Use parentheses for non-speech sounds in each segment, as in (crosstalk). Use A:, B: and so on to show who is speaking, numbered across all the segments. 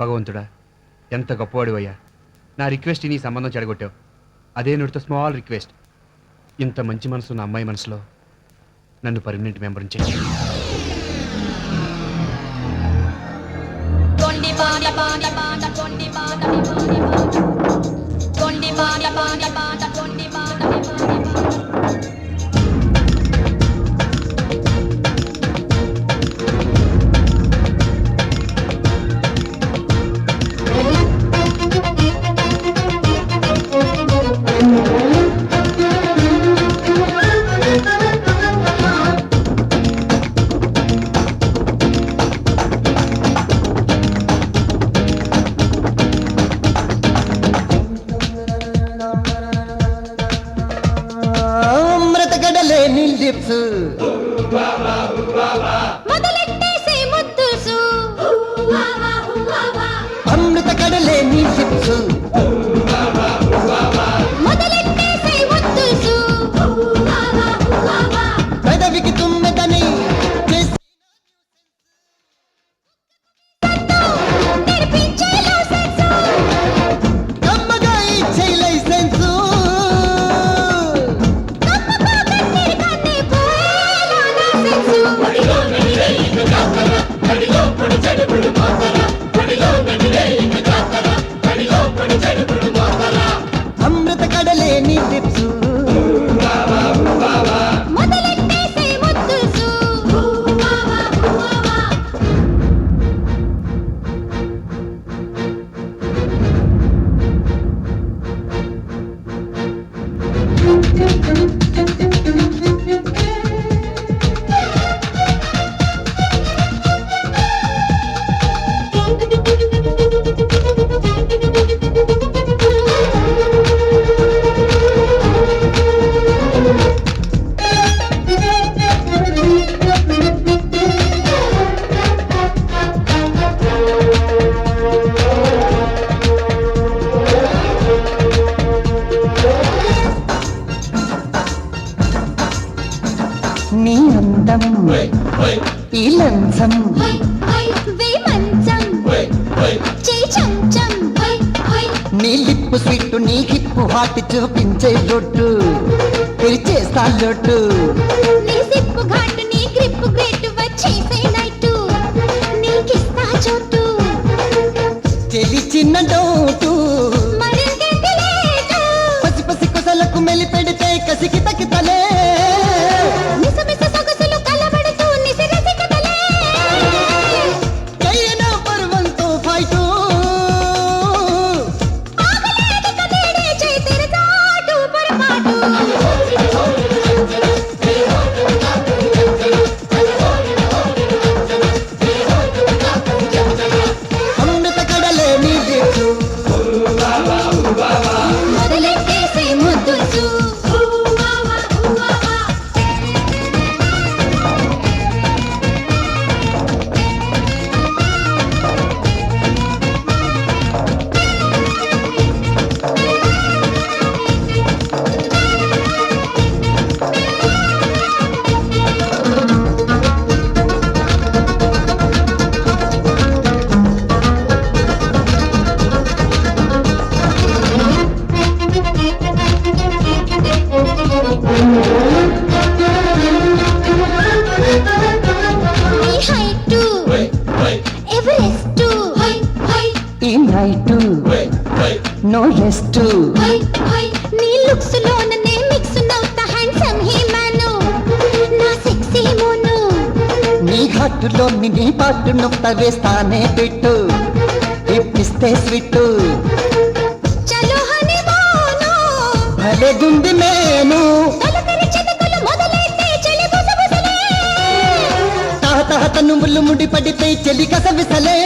A: భగవంతుడా ఎంత గొప్పవాడివయ్యా. నా రిక్వెస్ట్ నీ సంబంధం చెడగొట్టావు. అదే నుడితో స్మాల్ రిక్వెస్ట్. ఇంత మంచి మనసు నా అమ్మాయి మనసులో నన్ను పర్మనెంట్ మెంబర్ చేయి
B: కొండి bada bada bada కొండి bada Thank you. వచ్చేసే నైటు. నీకిస్తా చోటు.
C: చెలి చిన్న డౌటు పసి పసి కొసలకు మెలి నో రెస్ట్
B: నీ లుక్స్ లోన నే మిక్స్ నవ్వుతా హ్యాండ్సమ్ హీ మ్యాను నా సెక్సీ మోను.
C: నీ ఘాటులో నీ పాటు నొక్క వేస్తానే పెట్టు. ఇప్పిస్తే స్విట్టు
B: చలో హనీ మోను.
C: భలే గుంది
B: బుసబుసలే.
C: తాత నువ్వులు ముడి పడితే చెలి కసవిసలే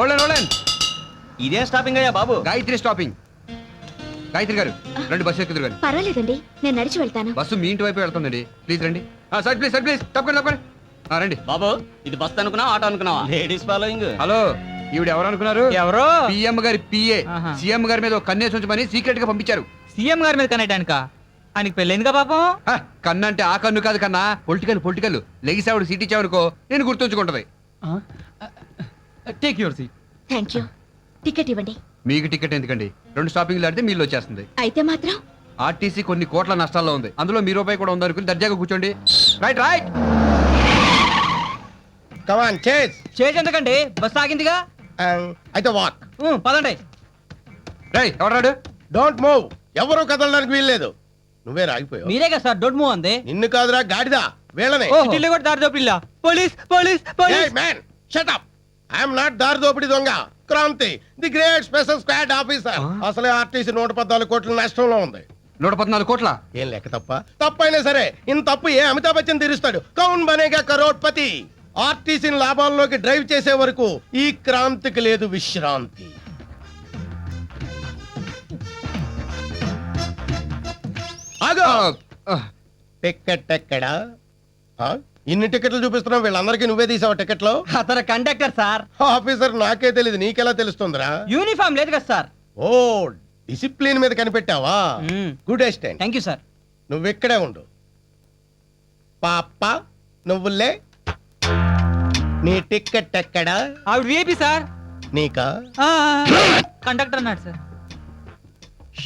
A: ఓల్డెన్ ఓల్డెన్
D: ఇదే స్టాపింగ్ అయ్యా బాబు.
A: గాయత్రి స్టాపింగ్ గాయత్రి గారు రెండు బస్సు ఎక్కుదురు గారు.
B: పర్వాలేదండి నేను నడిచి వెళ్తాను.
A: బస్సు మీ ఇంటి వైపు వెళ్తుందండి. ప్లీజ్ రండి. సార్ ప్లీజ్ సార్ ప్లీజ్ తప్పకండి తప్పకండి. ఆ, రండి.
D: బాబు ఇది బస్ అనుకున్నావా ఆటో అనుకున్నావా? లేడీస్ ఫాలోయింగ్
A: హలో ఈవిడ ఎవరు అనుకున్నారు?
E: ఎవరో?
A: పిఎం గారి పిఏ.
E: ఆహా.
A: సీఎం గారి మీద ఒక కన్నేసి ఉంచమని సీక్రెట్గా పంపించారు.
E: సీఎం గారి మీద కనెక్టానిక ఆయనకి పెళ్ళైందిగా పాపం?
A: హ, కన్ను అంటే ఆ కన్ను కాదు కన్నా పొలిటికల్ పొలిటికల్. లెగిసావుడు సీట్ ఇచ్చావనుకో నేను గుర్తుంచుకుంటది.
E: Take your seat
B: thank you ticket ఇవ్వండి.
A: మీకు టికెట్ ఎందుకండి? రెండు షాపింగ్లు ఆడితే మీళ్ళు వచ్చేస్తుంది.
B: అయితే మాత్రం?
A: ఆర్టీసీ కొన్ని కోట్ల నష్టాల్లో ఉంది. అందులో మీ రూపాయి కూడా ఉందనుకుని దర్జాగా కూర్చోండి. రైట్ రైట్
F: కమాన్ చేస్
E: చేసి ఎందుకండి? బస్ ఆగిందిగా?
F: అయితే వాక్
E: ఉం, పదండి.
A: రై ఎవరాడు
F: డోంట్ మూవ్ ఎవరు కదలడానికి వీల్లేదు. నువ్వే రాగిపోయావు.
E: మీరే కదా సార్ డోంట్ మూవ్ అంది.
F: నిన్ను కాదురా గాడిదా. వీళ్ళనే.
E: సిటీలో కూడా దారి దోపిల్లా police police police
F: man shut up I'm not దారి దోపిడి దొంగ. Kranti the great special squad officer. అసలే ఆర్టీసీ నూట పద్నాలుగు కోట్ల నష్టంలో ఉంది.
A: నూట పద్నాలుగు కోట్ల?
F: ఏం లెక్క తప్ప? తప్పైనా సరే ఇంత తప్పు ఏ అమితాబ్ బచ్చన్ తీరుస్తాడు? కౌన్ బనేగా కరోడ్పతి. ఆర్టీసీని లాభాల్లోకి డ్రైవ్ చేసే వరకు ఈ క్రాంతికి లేదు విశ్రాంతి. ఆగో!
A: ఆ,
F: టికెట్ ఎక్కడా? ఇన్ని టికెట్లు చూపిస్తున్నావు వీళ్ళందరికీ నువ్వే తీసావు టికెట్లు?
E: అతను కండక్టర్ సార్.
F: ఆఫీసర్ నాకే తెలియదు నీకెలా తెలుస్తుందిరా?
E: యూనిఫామ్ లేదు కదా సార్.
F: ఓ డిసిప్లిన్ మీద కనిపెట్టావా. Good assistant.
E: Thank you sir.
F: నువ్వు ఇక్కడే ఉండు. పాప నువ్వులే నీ టికెట్ ఎక్కడా?
E: ఆవిడ విఐపి సార్.
F: నీకా?
E: కండక్టర్ అన్నాడు sir.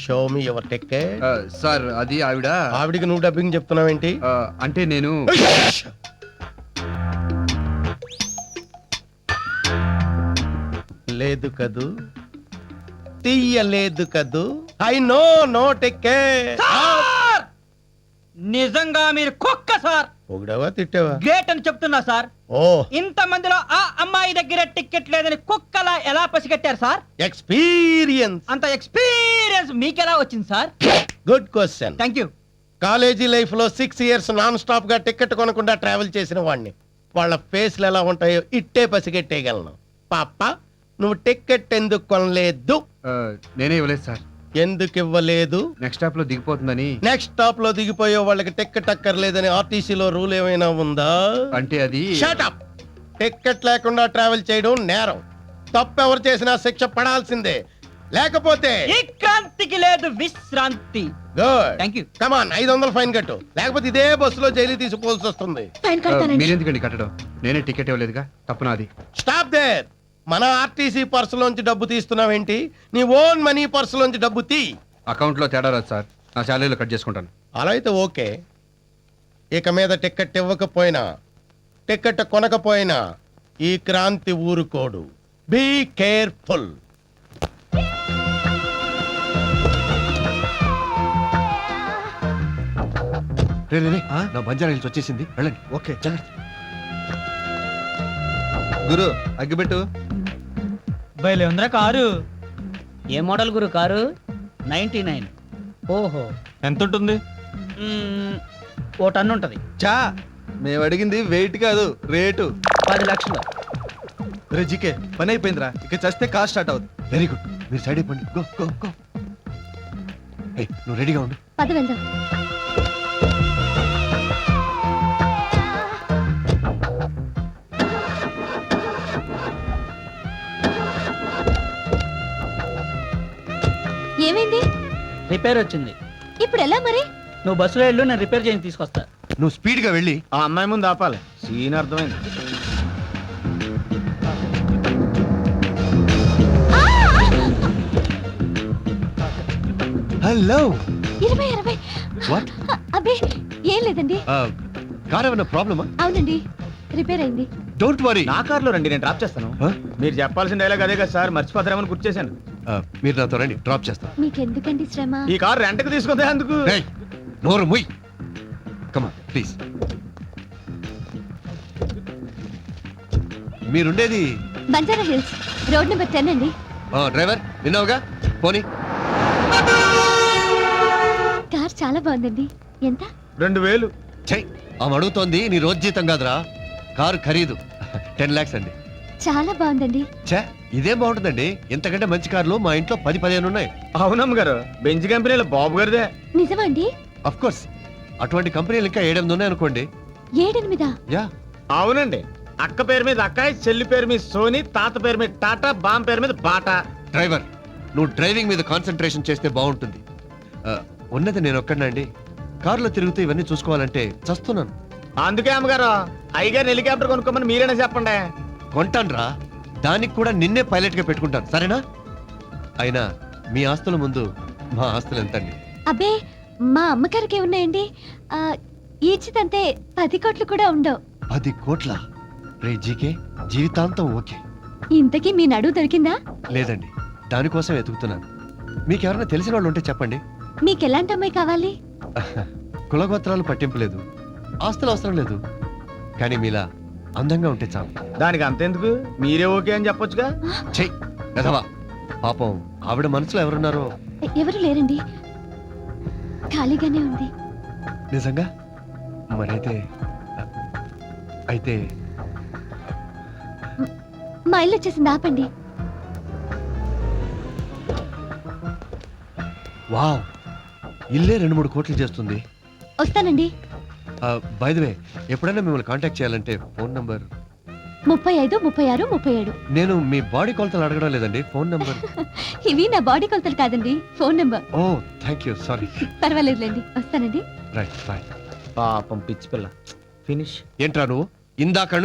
F: Show me your ticket
A: sir అది ఆవిడ.
F: ఆవిడికి నువ్వు డబ్బింగ్ చెప్తున్నావేంటి?
A: అంటే నేను
F: లేదు కదూ? తీయలేదు కదూ? I no no
E: sir! నిజంగా మీరు కుక్క సార్.
F: పొగిడావా తిట్టావా?
E: గ్రేట్ అని చెప్తున్నా సార్.
F: ఓ.
E: ఇంత మందిలో ఆ అమ్మాయి దగ్గర టికెట్ లేదని కుక్కలా ఎలా పసిగట్టారు సార్?
F: ఎక్స్పీరియన్స్
E: అంత ఎక్స్పీరియన్స్ మీకెలా వచ్చింది sir?
F: Good question
E: thank you
F: college లైఫ్లో సిక్స్ ఇయర్స్ నాన్ స్టాప్గా టికెట్ కొనకుండా ట్రావెల్ చేసిన వాడిని వాళ్ళ ఫేస్లు ఎలా ఉంటాయో ఇట్టే పసిగట్టేయగలను. పాప. నువ్వు టికెట్ ఎందుకు కొనలేదు?
A: నేనే ఇవ్వలేదు సార్.
F: ఎందుకు ఇవ్వలేదు?
A: నెక్స్ట్ స్టాప్లో దిగిపోతుందని.
F: నెక్స్ట్ స్టాప్లో దిగిపోయే వాళ్ళకి టికెట్ అక్కర్లేదని ఆర్టీసీలో రూల్ ఏమైనా ఉందా?
A: అంటే అది
F: షటప్ టికెట్ లేకుండా ట్రావెల్ చేయడం నేరం. తప్పెవరు చేసినా శిక్ష పడాల్సిందే. లేకపోతే
E: క్రాంతికి లేదు విశ్రాంతి.
F: గుడ్
E: థ్యాంక్ యూ
F: కమాన్ ఐదు వందలు ఫైన్ కట్టు. లేకపోతే ఇదే బస్సులో జైలు తీసుకోవాల్సి వస్తుంది.
B: ఫైన్
A: ఆ,
B: కడతానండి
A: మీరెందుకండి కట్టడం. నేనే టికెట్ ఇవ్వలేదుగా. తప్పు నాది
F: స్టాప్ దేర్ మన ఆర్టీసీ పర్సులోంచి డబ్బు తీస్తున్నావేంటి? నీ ఓన్ మనీ పర్సులోంచి డబ్బు తీ.
A: అకౌంట్లో తేడా రాదు సార్. నా శాలరీలో కట్ చేసుకుంటాను.
F: అలా అయితే ఓకే. ఇక మీద టికెట్ ఇవ్వకపోయినా టికెట్ కొనకపోయినా ఈ క్రాంతి ఊరుకోడు. బీ కేర్ఫుల్
A: రే, రే, రే, నా బంజారా హిల్స్ వచ్చేసింది. వెళ్ళండి.
F: ఓకే
A: గురు అగ్గిపెట్టు.
E: బయలే ఉందిరా కారు.
D: ఏ మోడల్ గురు కారు? Ninety nine.
E: ఓహో.
G: ఎంత ఉంటుంది
D: ఓ టన్ ఉంటది.
G: చా! మేము అడిగింది వెయిట్ కాదు రేటు.
D: పది లక్షలు.
G: రే జీకే పని అయిపోయిందిరా. ఇక చస్తే కార్ స్టార్ట్ అవుతుంది
A: వెరీ గుడ్ మీరు సైడ్ అయిపోండి. గో గో గో ఏయ్, నువ్వు రెడీగా ఉండు.
B: పద వెళ్దాం.
D: రిపేర్ వచ్చింది.
B: ఇప్పుడు ఎలా మరి?
D: నువ్వు బస్సులో వెళ్ళు నేను రిపేర్ చేసి తీసుకొస్తా.
A: నువ్వు స్పీడ్గా వెళ్ళి
G: ఆ అమ్మాయి ముందు ఆపాలి. సీన్ అర్థమైంది.
A: హలో.
B: ఇరవై ఇరవై.
A: వాట్
B: అబ్బే ఏం లేదండి.
A: కార్ ఏమైనా ప్రాబ్లమా?
B: అవునండి రిపేర్ అయింది.
A: డోంట్ వరీ
G: నా కార్లో రండి నేను డ్రాప్ చేస్తాను. మీరు చెప్పాల్సిన డైలాగ్ అదే కదా సార్ మర్చిపోతారేమని గుర్తు చేశాను.
A: మీరు నాతో రండి డ్రాప్ చేస్తాను
B: మీకెందుకండి శ్రమ?
G: ఈ కార్ రెంట్కి తీసుకుందే అందుకు
A: నోరు ముయ్. కమా please మీరుండేది?
B: Banjara hills road number ten అండి.
A: డ్రైవర్ విన్నావుగా? పోనీ.
B: కార్ చాలా బాగుందండి. ఎంత?
G: రెండు వేలు.
A: చెయ్ ఆమె అడుగుతోంది నీ రోజు జీతం కాదురా. కారు ఖరీదు. టెన్ లాక్స్ అండి.
B: చాలా బాగుందండి.
A: ఛే
H: ఇదే బాగుంటుందండి? ఇంతకంటే మంచి కార్లు మా ఇంట్లో పది పదిహేను ఉన్నాయి.
G: అవునమ్మ గారు బెంచ్ కంపెనీలో బాబు గారిదే.
I: నిజమా అండి?
H: అఫ్ కోర్స్ అటువంటి కంపెనీలు ఇంకా ఏడెనిమిది ఉన్నాయి అనుకోండి.
I: ఏడెనిమిదా?
H: యా.
G: అవునండి. అక్క పేరు మీద అక్కాయ్ చెల్లి పేరు మీద సోని తాత పేరు మీద టాటా బామ్ పేరు మీద బాటా.
H: డ్రైవర్ నువ్వు డ్రైవింగ్ మీద కాన్సన్ట్రేషన్ చేస్తే బాగుంటుంది. ఆ, ఉన్నది నేను ఒక్కడినండి కారులో తిరుగుతూ ఇవన్నీ చూసుకోవాలంటే చస్తున్నాను.
G: అందుకే అమ్మగారు అయ్యగారు హెలికాప్టర్ కొనుక్కోమని మీరేనా చెప్పండి.
H: కొంటాన్రా. దానికి కూడా నిన్నే పైలట్గా పెట్టుకుంటాను సరేనా? అయినా మీ ఆస్తుల ముందు మా ఆస్తులు ఎంతండి?
I: అబ్బే మా అమ్మగారికి ఉన్నాయండి ఆ, ఈచిదంతే పది కోట్లు కూడా ఉండవు.
H: పది కోట్ల? రే జీకే జీవితాంతం ఓకే.
I: ఇంతకీ మీ నడువు దొరికిందా?
H: లేదండి దానికోసం ఎతుకుతున్నాను మీకెవరైనా తెలిసిన వాళ్ళు ఉంటే చెప్పండి.
I: మీకు ఎలాంటి అమ్మాయి కావాలి?
H: కులగోత్రాలు పట్టింపు లేదు ఆస్తులు అవసరం లేదు. కానీ మీలా అందంగా ఉంటే చాలు.
G: దానికి అంతెందుకు? మీరే ఓకే అని చెప్పొచ్చుగా?
H: చెయ్ ఎదవా పాపం ఆవిడ మనసులో ఎవరున్నారో.
I: ఎవరు లేరండి. ఖాళీగానే ఉంది.
H: నిజంగా? మరైతే అయితే
I: మా ఇల్లు వచ్చేసింది ఆపండి.
H: వావ్ ఇల్లే రెండు మూడు కోట్లు చేస్తుంది.
I: వస్తానండి.
H: బై ద వే ఎప్పుడైనా మిమ్మల్ని కాంటాక్ట్ చేయాలంటే ఫోన్ నంబర్
I: ముప్పై ఐదు ముప్పై ఆరు ముప్పై ఏడు.
H: నేను మీ బాడీ కొలతలు అడగడం లేదండి ఫోన్ నంబర్ (laughs)
I: ఇవి నా బాడీ కొలతలు కాదండి ఫోన్ నెంబర్
H: ఓ థ్యాంక్ యూ సారీ
I: పర్వాలేదులేండి వస్తానండి.
H: రైట్ బాయ్
G: పాపం పిచ్చి పిల్ల. ఫినిష్
H: ఏంట్రా నువ్వు? ఇందాక నుంచి